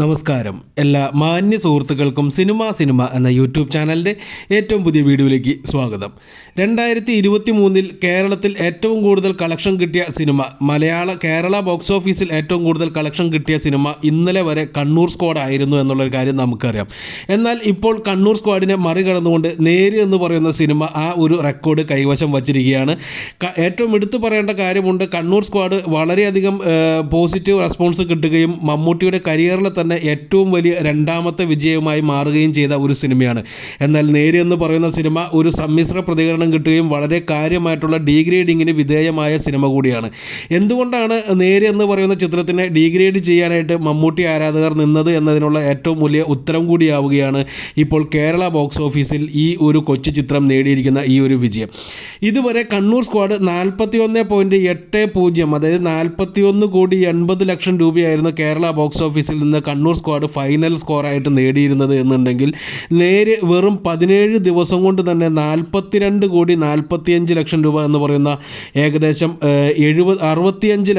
നമസ്കാരം. എല്ലാ മാന്യ സുഹൃത്തുക്കൾക്കും സിനിമ സിനിമ എന്ന യൂട്യൂബ് ചാനലിന്റെ ഏറ്റവും പുതിയ വീഡിയോയിലേക്ക് സ്വാഗതം. രണ്ടായിരത്തി ഇരുപത്തി മൂന്നിൽ കേരളത്തിൽ ഏറ്റവും കൂടുതൽ കളക്ഷൻ കിട്ടിയ സിനിമ മലയാള കേരള ബോക്സ് ഓഫീസിൽ ഏറ്റവും കൂടുതൽ കളക്ഷൻ കിട്ടിയ സിനിമ ഇന്നലെ വരെ കണ്ണൂർ സ്ക്വാഡ് ആയിരുന്നു എന്നുള്ളൊരു കാര്യം നമുക്കറിയാം. എന്നാൽ ഇപ്പോൾ കണ്ണൂർ സ്ക്വാഡിനെ മറികടന്നുകൊണ്ട് നേര് എന്ന് പറയുന്ന സിനിമ ആ ഒരു റെക്കോർഡ് കൈവശം വച്ചിരിക്കുകയാണ്. ഏറ്റവും എടുത്തു പറയേണ്ട കാര്യമുണ്ട് കണ്ണൂർ സ്ക്വാഡ് വളരെയധികം പോസിറ്റീവ് റെസ്പോൺസ് കിട്ടുകയും മമ്മൂട്ടിയുടെ കരിയറിലെ തന്നെ ഏറ്റവും വലിയ രണ്ടാമത്തെ വിജയമായി മാറുകയും ചെയ്ത ഒരു സിനിമയാണ്. എന്നാൽ നേര് എന്ന് പറയുന്ന സിനിമ ഒരു സമ്മിശ്ര പ്രതികരണം കിട്ടുകയും വളരെ കാര്യമായിട്ടുള്ള ഡീഗ്രേഡിങ്ങിന് വിധേയമായ സിനിമ കൂടിയാണ്. എന്തുകൊണ്ടാണ് നേര് എന്ന് പറയുന്ന ചിത്രത്തിനെ ഡീഗ്രേഡ് ചെയ്യാനായിട്ട് മമ്മൂട്ടി ആരാധകർ നിന്നത് എന്നതിനുള്ള ഏറ്റവും വലിയ ഉത്തരം കൂടിയാവുകയാണ് ഇപ്പോൾ കേരള ബോക്സ് ഓഫീസിൽ ഈ ഒരു കൊച്ചു ചിത്രം നേടിയിരിക്കുന്ന ഈ ഒരു വിജയം. ഇതുവരെ കണ്ണൂർ സ്ക്വാഡ് നാൽപ്പത്തി ഒന്ന് പോയിന്റ് എട്ട് പൂജ്യം അതായത് നാൽപ്പത്തി ഒന്ന് കോടി എൺപത് ലക്ഷം രൂപയായിരുന്നു കേരള ബോക്സ് ഓഫീസിൽ നിന്ന് കണ്ണൂർ സ്ക്വാഡ് ഫൈനൽ സ്കോറായിട്ട് നേടിയിരുന്നത് എന്നുണ്ടെങ്കിൽ നേരെ വെറും പതിനേഴ് ദിവസം കൊണ്ട് തന്നെ നാൽപ്പത്തിരണ്ട് കോടി നാൽപ്പത്തിയഞ്ച് ലക്ഷം രൂപ എന്ന് പറയുന്ന ഏകദേശം എഴുപത് അറുപത്തിയഞ്ച്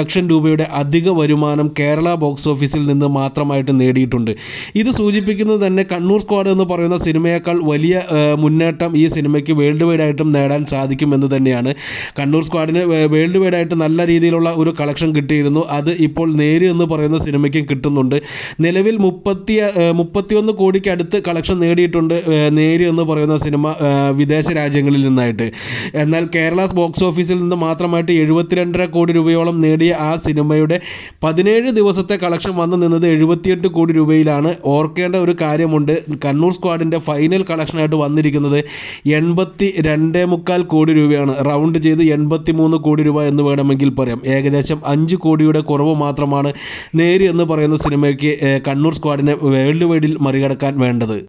ലക്ഷം രൂപയുടെ അധിക വരുമാനം കേരള ബോക്സ് ഓഫീസിൽ നിന്ന് മാത്രമായിട്ട് നേടിയിട്ടുണ്ട്. ഇത് സൂചിപ്പിക്കുന്നത് തന്നെ കണ്ണൂർ സ്ക്വാഡ് എന്ന് പറയുന്ന സിനിമയേക്കാൾ വലിയ മുന്നേറ്റം ഈ സിനിമയ്ക്ക് വേൾഡ് വൈഡ് ആയിട്ടും നേടാൻ സാധിക്കുമെന്ന് തന്നെയാണ്. കണ്ണൂർ സ്ക്വാഡിന് വേൾഡ് വൈഡ് ആയിട്ട് നല്ല രീതിയിലുള്ള ഒരു കളക്ഷൻ കിട്ടിയിരുന്നു. അത് ഇപ്പോൾ നേര് എന്ന് പറയുന്ന സിനിമയ്ക്കും കിട്ടുന്നുണ്ട്. നിലവിൽ മുപ്പത്തി മുപ്പത്തിയൊന്ന് കോടിക്ക് അടുത്ത് കളക്ഷൻ നേടിയിട്ടുണ്ട് നേരി എന്ന് പറയുന്ന സിനിമ വിദേശ രാജ്യങ്ങളിൽ നിന്നായിട്ട്. എന്നാൽ കേരള ബോക്സ് ഓഫീസിൽ നിന്ന് മാത്രമായിട്ട് എഴുപത്തിരണ്ടര കോടി രൂപയോളം നേടിയ ആ സിനിമയുടെ പതിനേഴ് ദിവസത്തെ കളക്ഷൻ വന്നു നിന്നത് എഴുപത്തിയെട്ട് കോടി രൂപയിലാണ്. ഓർക്കേണ്ട ഒരു കാര്യമുണ്ട് കണ്ണൂർ സ്ക്വാഡിന്റെ ഫൈനൽ കളക്ഷനായിട്ട് വന്നിരിക്കുന്നത് എൺപത്തി രണ്ടേ മുക്കാൽ കോടി രൂപയാണ്. റൗണ്ട് ചെയ്ത് എൺപത്തി മൂന്ന് കോടി രൂപ എന്ന് വേണമെങ്കിൽ പറയാം. ഏകദേശം അഞ്ച് കോടിയുടെ കുറവ് മാത്രമാണ് നേരി എന്ന് പറയുന്ന സിനിമയ്ക്ക് ഏഹ് കണ്ണൂർ സ്ക്വാഡിനെ വേൾഡ് വൈഡിൽ മറികടക്കാൻ വേണ്ടത്?